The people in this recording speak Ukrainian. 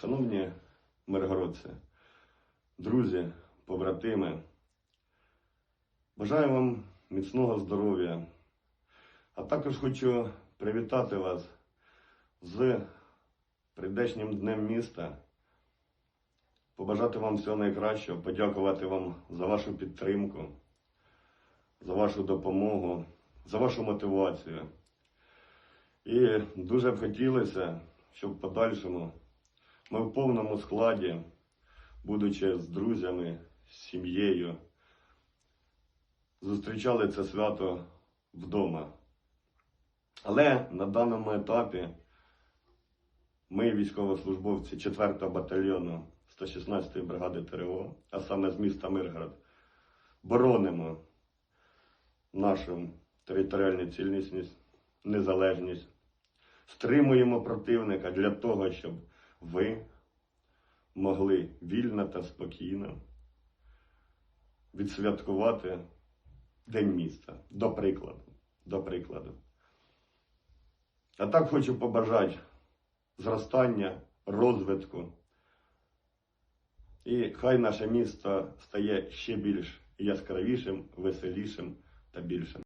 Шановні миргородці, друзі, побратими, бажаю вам міцного здоров'я, а також хочу привітати вас з прийдешнім днем міста, побажати вам всього найкращого, подякувати вам за вашу підтримку, за вашу допомогу, за вашу мотивацію. І дуже б хотілося, щоб в подальшому ми в повному складі, будучи з друзями, з сім'єю, зустрічали це свято вдома. Але на даному етапі ми, військовослужбовці 4-го батальйону 116-ї бригади ТРО, а саме з міста Миргород, боронимо нашу територіальну цілісність, незалежність, стримуємо противника для того, щоб ви могли вільно та спокійно відсвяткувати День міста, до прикладу. До прикладу. А так хочу побажати зростання, розвитку. І хай наше місто стає ще більш яскравішим, веселішим та більшим.